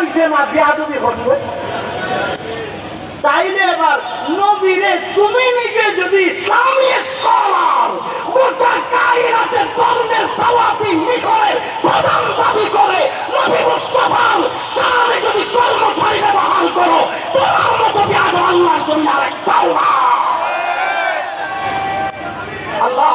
হইছে না বিয়াদবি করছে। তাইলে এবার নবীরে তুমি নিজে যদি ইসলামী স্কলার, গোটা কায়নাতের ধর্মের তাওয়াতি মিশরের প্রধান দাবি করে নবী মুস্তাফার সামনে যদি কর্মচারী ব্যবহার করো, তোমার মতো বিয়াদ আল্লাহর জন্য আর একটাও না আল্লাহ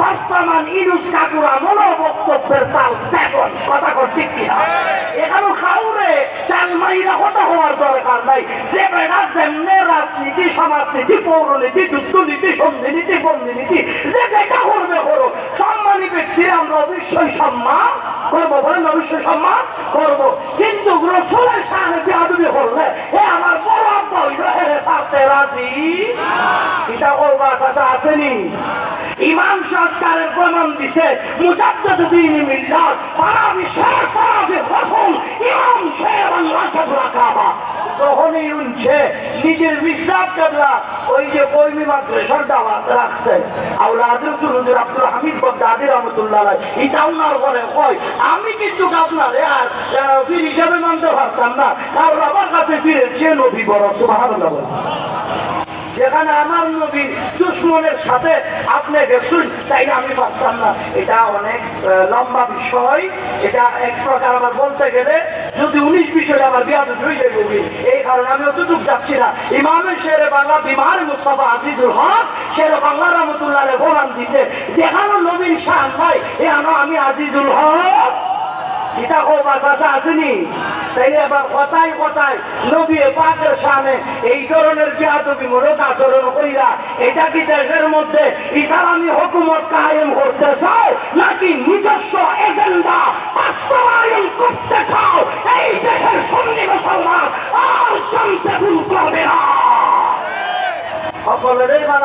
বর্তমান ইনুস কাকুর আমলে বক্তব্যের তাল তেমন কথা কর ঠিক কিনা? এখানে খাউরে তেল মাইরা কথা হওয়ার দরকার নাই। যে বেড়া যেমনে রাজনীতি সমাজনীতি পৌরনীতি যুদ্ধনীতি সন্ধিনীতি বন্দিনীতি যে যেটা করবে করো সম্মানী ব্যক্তির আমরা অবশ্যই সম্মান করব বলেন অবশ্যই সম্মান করব। কিন্তু রসুলের সাহায্যে আদবি করলে এ আমার বড় আব্বা হইল হেরে সারতে রাজি? এটা করবা চাচা আসেনি ইমাম সংস্কারের প্রমাণ দিছে, মুজাদ্দদ দিন মিল্লাত পারাবি রসুল, ইমাম আল্লাহ কাবা তখনই উনছে, নিজের বিশ্বাস ওই যে রাখছে আউলাদ রসুল আব্দুল হামিদ বগদাদি রহমতুল্লাহ আলাই এটা উনার পরে কয় আমি কিন্তু আপনারে আর পীর হিসাবে মানতে পারতাম না, কারণ আমার কাছে ফিরে যে নবী বড়, সুবহানাল্লাহ। যেখানে আমার নবী দুশ্মনের সাথে আপনি গেছুন তাই আমি পারতাম না। এটা অনেক লম্বা বিষয়। এটা এক প্রকার আবার বলতে গেলে, যদি উনিশ বিষয় আবার বিয়াদ হয়ে যাবে এই কারণে আমি অতটুক যাচ্ছি না। ইমামের শেরে বাংলা বিমার মুস্তাফা আজিজুল হক, শেরে বাংলা রহমতুল্লাহ ভোরান দিতে যেখানে নবীন শাহ নাই এখানে আমি আজিজুল হক। এটা ও বাসাসা আসেনি? তাই এবার কথায় কথায় নবী পাকের এই ধরনের বিয়াদবিমূলক আচরণ কইরা, এটা কি দেশের মধ্যে ইসলামী হুকুমত কায়েম করতে চাও? নাকি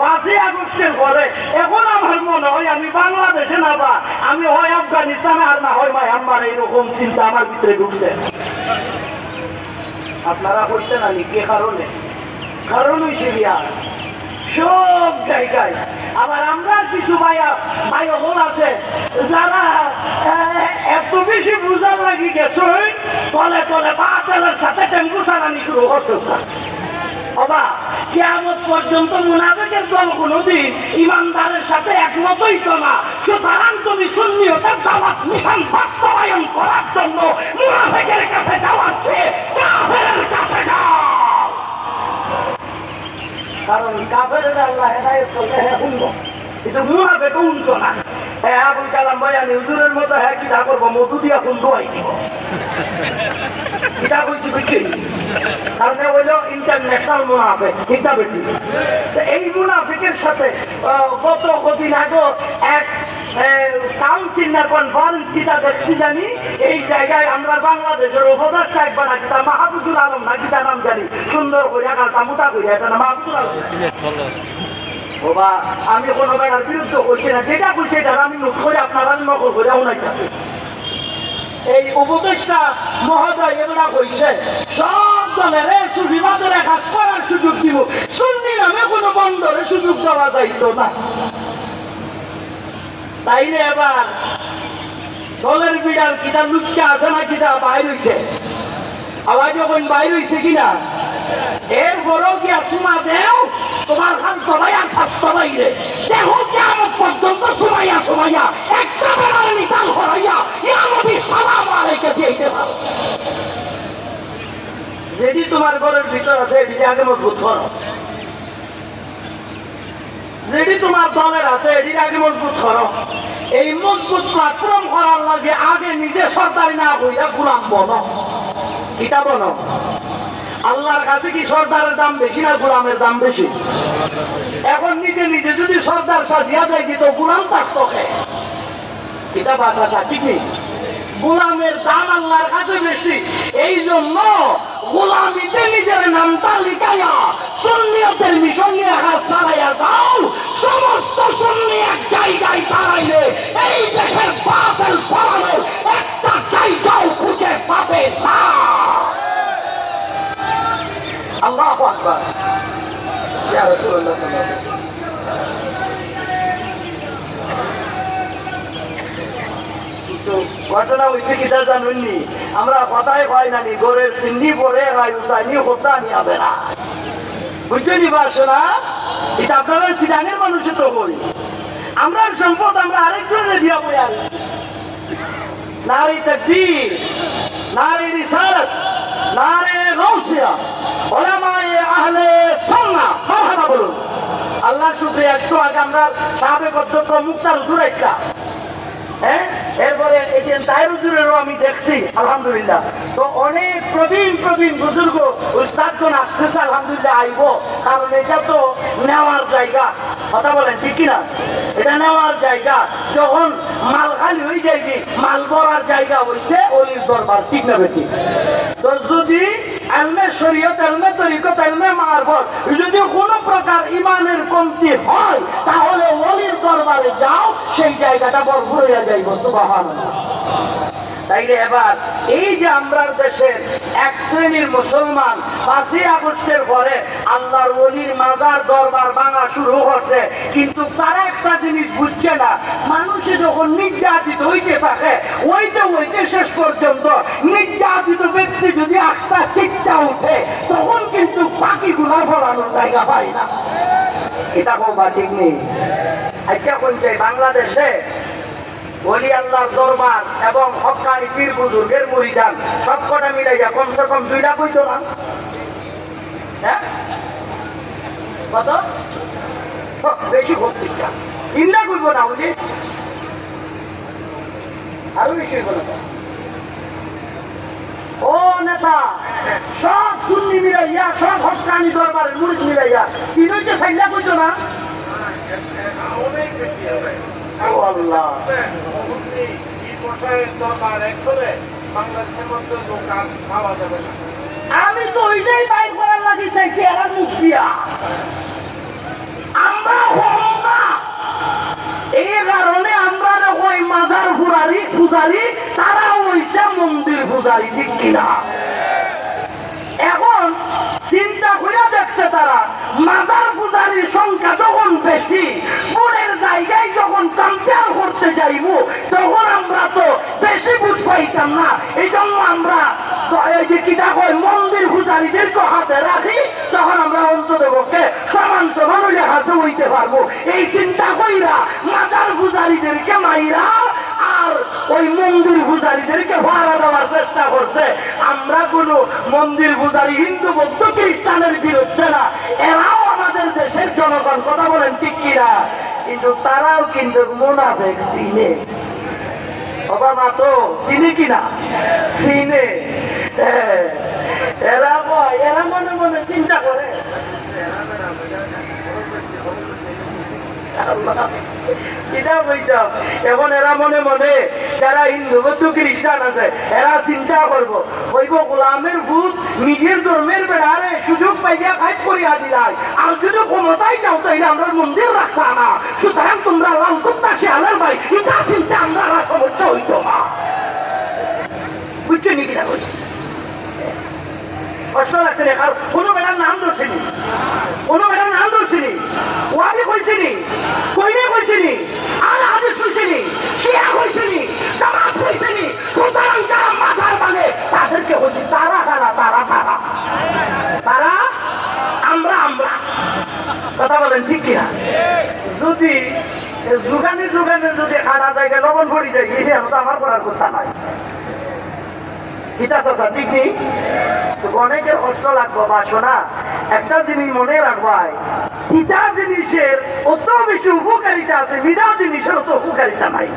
পাঁচই আগস্টের পরে। এখন আমার মনে হয় আমি বাংলাদেশে না বা, আমি হয় আফগানিস্তানে আর না হয় মায়ানমার, এইরকম চিন্তা আমার ভিতরে ঢুকছে। আপনারা করছেন না কে কারণে? কারণ হয়েছে সব জায়গায়। আবার আমরা কিছু ভাইয়া, ভাই হল আছে, যারা এত বেশি বুঝার লাগি গেছে তলে তলে বাতেলের সাথে টেম্পু চালানি শুরু করছে। বাবা কেমন পর্যন্ত মুনাফেকের দল কোনোদিন ইমানদারের সাথে একমতই তো না। সুতরাং তুমি শূন্যতার দাওয়াত মিশন বাস্তবায়ন করার জন্য মুনাফেকের কাছে যাওয়াচ্ছে কাফেরের কাছে যাও। কারণ কাফের আল্লাহ হেদায়ত করলে হ্যাঁ শুনব কিন্তু মুনাফেকে না। হ্যাঁ আবুল কালাম ভাই আমি হুজুরের মতো হ্যাঁ কিতা করব? মধু দিয়া শুনব আই দিব। কিতা কিতা এই মুনাফিকের সাথে গত কদিন আগে এক কাউন্সিল কিতা দেখছি জানি, এই জায়গায় আমরা বাংলাদেশের উপদেষ্টা একবার না কিতা আলম কিতা নাম জানি? সুন্দর করিয়া কালটা মোটা মাহবুবুল আলম? বাবা আমি কোনো বেড়ার বিরুদ্ধে করছি না, যেটা করছি এটা আমি করে আপনারা নকল করে উনাইতেছি। এই উপদেষ্টা মহোদয় এগুলা কইছে সব দলের সুবিবাদের কাজ করার সুযোগ দিব। শুননি নামে কোনো বন্দরে সুযোগ দেওয়া যাইত না। তাইলে এবার দলের বিড়াল কিতা লুচকা আছে না কিতা বাইর হইছে? আওয়াজ যখন বাইর হইছে কিনা এর বড় কি সুমা দেও? তোমার খান তলাই আর স্বাস্থ্য বাইরে দেহ কেমন পর্যন্ত সালাম দিতে পারো? যেটি তোমার ঘরের ভিতর আছে এটিকে আগে মজবুত করো যেটি তোমার দলের আছে, এটি আগে মজবুত করো এই মজবুত প্ল্যাটফর্ম করার লাগে আগে নিজে সরকারি না হইয়া গুলাম বনো এটা বনো আল্লাহর কাছে কি সর্দারের দাম বেশি না গুলামের দাম বেশি? এখন নিজে নিজে যদি সর্দার সাজিয়া যায় কি তো গুলাম তার তোকে এটা বাঁচা ঠিক কি গোলামের দাম আল্লাহর কাছে বেশি। এই জন্য গোলামিতে নিজের নামটা লিখাইয়া সুন্নিয়তের মিশন হাত চালাইয়া যাও সমস্ত সুন্নি এক জায়গায় দাঁড়াইলে এই দেশের বাতিল ফলানোর একটা জায়গাও খুঁজে পাবে না। আল্লাহ আকবার। ইয়া রাসূলুল্লাহ সাল্লাল্লাহু আলাইহি ওয়াসাল্লাম। ঘটনা হয়েছে কিটা জানুননি? আমরা কথাই পাই না নি, গোরের চিন্নি পরে হয় উসাইনি হত্যা নি হবে না। বুঝতে পারছ না এটা আপনারা সিডানের মানুষে তো করি আমরা সম্পদ, আমরা আরেকজনে দিয়া বই আর। নারী তকবীর, নারী রিসালাত, নারী গাউসিয়া, ওলামায়ে আহলে সুন্নাহ, মারহাবা বলুন। আল্লাহ শুকরিয়া, একটু আগে আমরা সাবেক অধ্যক্ষ মুক্তার দূরাইছা হ্যাঁ এরপরে এই যে আমি দেখছি, আলহামদুলিল্লাহ। তো অনেক প্রবীণ প্রবীণ বুজুর্গ উস্তাদগণ আসতেছে, আলহামদুলিল্লাহ আইব, কারণ এটা তো নেওয়ার জায়গা। কথা বলেন, ঠিক কিনা? এটা নেওয়ার জায়গা। যখন মাল খালি হয়ে যাইবি মাল ভরার জায়গা হইছে অলির দরবার, ঠিক না বেটি তো যদি অলির মুসলমান পাঁচই আগস্টের পরে আল্লাহর ওলির মাজার দরবার ভাঙা শুরু হচ্ছে, কিন্তু তারা একটা জিনিস বুঝছে না, মানুষে যখন নির্যাতিত হইতে থাকে ওইতে ওইতে শেষ পর্যন্ত নির্যাতিত ব্যক্তি এটা বলবা ঠিক নেই বলছে বাংলাদেশে হ্যাঁ? কত? বেশি বত্রিশটা তিনটা কইব না বুঝি আরও বেশি ও নেতা! সব সুন্নি মিলাইয়া, সব হকানি দরবারের মিলাইয়া। সাইলা না? আমি তো ওইটাই বাইর করার লাগি চাইছি, এরা মুখ দিয়া। আমরা না এই কারণে আমরা ওই মাজার ফুরারি পূজারি তারা হইছে মন্দির পূজারি, ঠিক কিনা এখন চিন্তা করে দেখছে তারা মাদার পূজারির সংখ্যা যখন বেশি বোনের জায়গায় যখন কম্পেয়ার করতে যাইব, তখন আমরা তো বেশি বুঝ পাইতাম না। এই জন্য আমরা চিন্তা কইরা মাদার পূজারীদেরকে মাইরা ওই মন্দির পূজারীদেরকে ভাড়া দেওয়ার চেষ্টা করছে। আমরা কোনো মন্দির পূজারী, হিন্দু, বৌদ্ধ, খ্রিস্টানের বিরুদ্ধে না। এরাও আমাদের দেশের জনগণ, কথা বলেন ঠিক কিনা? কিন্তু তারাও কিন্তু মোনাফেক চিনে বাবা তো চিনি কিনা? চিনে হ্যাঁ। এরা এরা মনে মনে চিন্তা করে। এখন এরা মনে মনে যারা হিন্দু বৌদ্ধ খ্রিস্টান আছে, এরা চিন্তা করব ওইব গোলামের ভূত নিজের ধর্মের বেড়ারে সুযোগ পাইয়া খাইট করিয়া দিলাই। আর যদি ক্ষমতাই যাও, তাইলে আমরা মন্দির রাখতা না। সুতরাং তোমরা লাল কুত্তা শিয়ালের ভাই, এটা চিন্তা আমরা সমস্যা হইত না। বুঝছ নি কিনা বলছি কষ্ট লাগছে না কোনো বেটার নাম ধরছিনি কোনো বেটার নাম ধরছিনি ওয়াবি কইছিনি কইনে কইছিনি আর হাদিস কইছিনি শিয়া কইছিনি জামাত হচ্ছে তারা তারা তারা তারা। আমরা আমরা। কথা বলেন যদি যোগানে যোগানে যদি খানা জায়গায় লবণ পড়ি যায়, এই তো আমার করার কথা নাই। কিতা চাচা, ঠিক নেই অনেকের বা শোনা, একটা জিনিস মনে রাখবাই তিতা জিনিসের অত বেশি উপকারিতা আছে বিনা জিনিসের অত উপকারিতা নাই।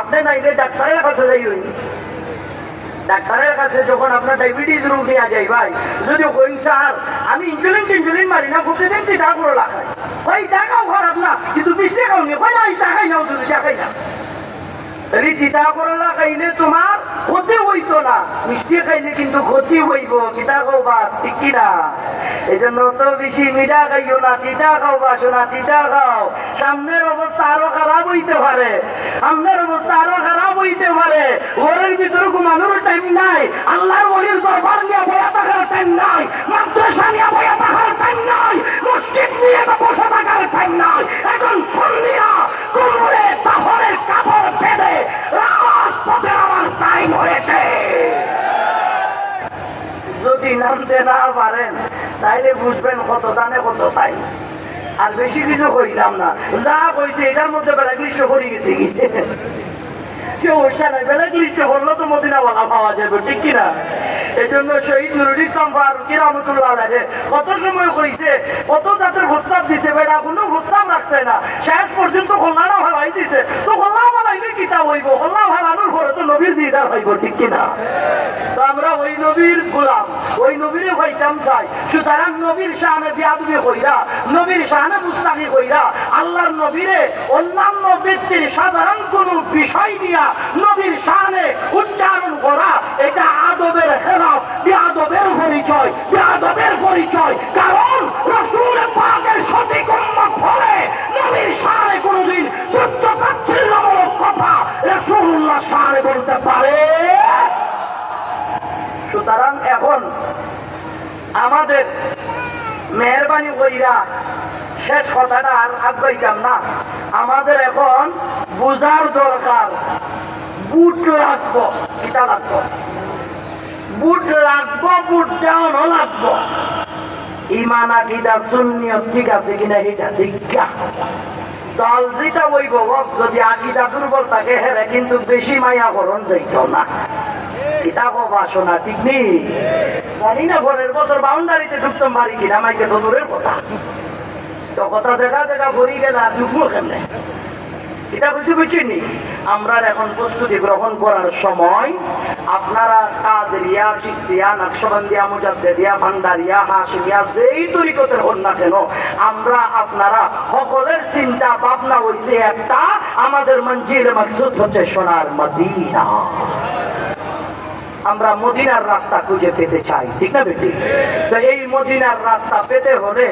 আপনি নাইলে ডাক্তারের কাছে যাই ডাক্তারের কাছে যখন আপনার ডায়াবেটিস রোগ নিয়ে যাই, ভাই যদি হইন স্যার, আমি ইনসুলিন টিনসুলিন মারি না প্রতিদিন তিতা করে লাগাই ভাই টাকাও খারাপ না, কিন্তু বিশ টাকাও নেই ভাই আমি টাকাই নাও তুমি টাকাই না তিতা করলা খাইলে তোমার ক্ষতি হইতো না। মিষ্টি খাইলে কিন্তু ক্ষতি হইব তিতা খাওবা এই জন্য তো বেশি মিঠা খাইও না, তিতা খাও বাসো তিতা খাও। সামনের অবস্থা আরও খারাপ হইতে পারে। সামনের অবস্থা আরও খারাপ হইতে পারে। ঘরের ভিতরে ঘুমানোর টাইম নাই। আল্লাহর বলির দরবার নিয়ে বয়া থাকার টাইম নাই। মাদ্রাসা নিয়ে বয়া থাকার টাইম নাই। মসজিদ নিয়ে বসে থাকার টাইম নাই। এখন যদি নামতে না পারেন, তাইলে বুঝবেন কত কত চাই আর বেশি কিছু করিলাম না। যা কইছে এটার মধ্যে বেলা ক্লিষ্ট এই জন্য শহীদ কত সময় কইছে, কত জাতের প্রস্তাব দিছে, বেটা কোনো প্রস্তাব রাখছে না। শেষ পর্যন্ত কল্যাণ ভালাই দিছে। তো কল্যাণ ভালাইলে কিতাব হইব? হইব কইরা আল্লাহর নবীরে অন্যান্য ব্যক্তির সাধারণ কোন বিষয় নিয়া নবীর শাহানে উচ্চারণ করা, এটা আদবের খেলাফ বিয়াদবের পরিচয় বিয়াদবের পরিচয়। আমাদের মেহরবানি কইরা শেষ কথাটা আর আগাইতাম না। আমাদের এখন বুঝার দরকার। বুট লাগবো, কিতা লাগবো? বুট লাগবো, বুট দেওয়ানো লাগবো। ইমান সুন্নিয়ত ঠিক আছে কিনা এটা দীক্ষা দল যেটা বইব যদি আকিদা দুর্বল থাকে, হেরে কিন্তু বেশি মায়া করণ যাইত না। কিতাব বাসনা ঠিক নেই। জানি না ঘরের বছর বাউন্ডারিতে ঢুকতাম পারি কিনা, মাইকে তো দূরের কথা। তো কথা দেখা দেখা ভরি গেল আর ঢুকবো কেমনে? এটা বুঝতে বুঝিনি আমরা এখন প্রস্তুতি গ্রহণ করার সময় আপনারা কাদরিয়া চিস্তিয়া নকশবন্দিয়া মুজাদ্দিয়া ভান্ডারিয়া, হাসিমিয়া, যেই তরিকতের হন না কেন, আমরা আপনারা সকলের চিন্তা ভাবনা হইছে একটা, আমাদের মঞ্জিল মাকসুদ হচ্ছে সোনার মদিনা। আমরা মদিনার রাস্তা খুঁজে পেতে চাই। ঠিক না বেটি তো এই মদিনার রাস্তা পেতে হলে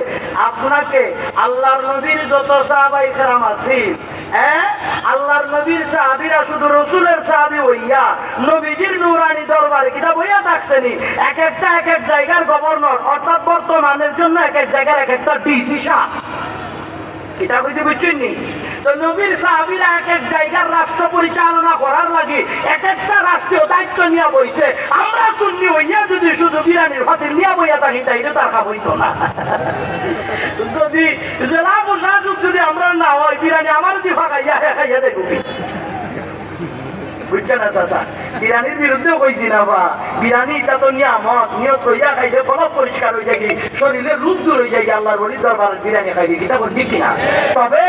আপনাকে আল্লাহর নবীর যত সাহাবাই কেরাম আছি হ্যাঁ? আল্লাহর নবীর সাহাবিরা শুধু রসুলের সাহাবি হইয়া নবীজির নুরানি দরবারে কিতা বইয়া থাকছেনি এক একটা এক এক জায়গার গভর্নর, অর্থাৎ বর্তমানের জন্য এক এক জায়গার এক একটা ডিসি সাহ এটা বুঝতে বুঝছেন তো নবীর সাহাবিরা এক এক জায়গার রাষ্ট্র পরিচালনা করার লাগে এক একটা রাষ্ট্রীয় দায়িত্ব নিয়ে বইছে। আমরা শুননি হইয়া যদি শুধু বিরানির হাতে নিয়ে বইয়া থাকি, তাইলে তার খাব না। যদি জেলা প্রশাসক যদি আমরা না হয়, বিরানি আমার দিফা খাইয়া খাইয়া দেখবি বুঝছে না চাচা। বিরুদ্ধেও কইছি না বা। বিরানি এটা তো নিয়ামত, নিয়ত হইয়া খাইলে কলব পরিষ্কার হয়ে যায় শরীরের রূপ দূর হয়ে যায় আল্লাহর বলি দরবার বিরানি খাইবে কিতা বলছি কিনা? তবে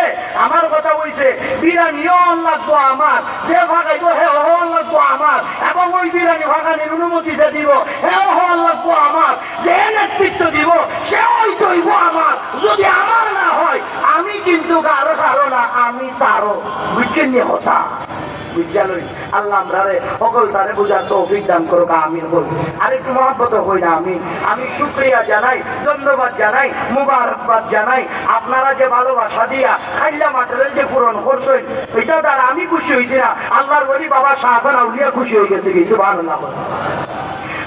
আমার কথা বলছে বিরানিও লাগবো আমার যে ভাগাইবো হে হন লাগবো আমার এবং ওই বিরানি ভাগানির অনুমতি যে দিব হে হন লাগবো আমার যে নেতৃত্ব দিব সে ওই দইব আমার যদি আমার না হয়, আমি কিন্তু কারও কারও না, আমি তারও বুঝছেন কথা? বিদ্যালয় আল্লাহ আমরা রে সকল তারে বুঝার তৌফিক দান করুক, আমিন হই আরেকটু মহাব্বত হই না আমি। আমি শুক্রিয়া জানাই, ধন্যবাদ জানাই, মুবারকবাদ জানাই। আপনারা যে ভালোবাসা দিয়া খাইলা মাঠের যে পূরণ করছেন, এটা দ্বারা আমি খুশি হয়েছি না। আল্লাহর বলি বাবা শাহজান আউলিয়া খুশি হয়ে গেছে কিছু ভালো না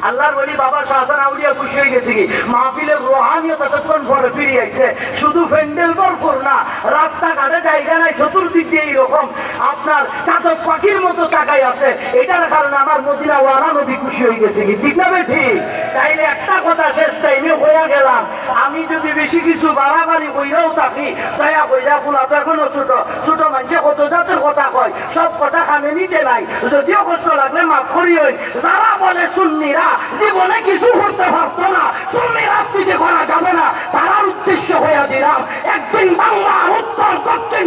আল্লাহর বলি বাবা শাহজান আউলিয়া খুশি হয়ে গেছে মাহফিলের রোহানিও ততক্ষণ পরে ফিরে আসছে শুধু ফেন্ডেল ভরপুর না, রাস্তাঘাটে জায়গা নাই, চতুর্দিক দিয়ে এইরকম আপনার চাতক পাখির মতো তাকাই আছে। এটার কারণে আমার মদিনা ওয়ালা নদী খুশি হয়ে গেছে কি? ঠিক না ঠিক। তাইলে একটা কথা শেষ টাইমে হইয়া গেলাম। আমি যদি বেশি কিছু বাড়াবাড়ি কইরাও থাকি, দয়া কইরা ফুলা তো এখনও ছোট। ছোট মানুষে কত জাতের কথা কয়, সব কথা কানে নিতে নাই। যদিও কষ্ট লাগলে মাফ করিও যারা বলে সুন্নিরা, জীবনে কিছু করতে পারতো না। সুন্নি রাজনীতি করা যাবে না। তারার উদ্দেশ্য হয়ে দিলাম, একদিন বাংলার উত্তর, দক্ষিণ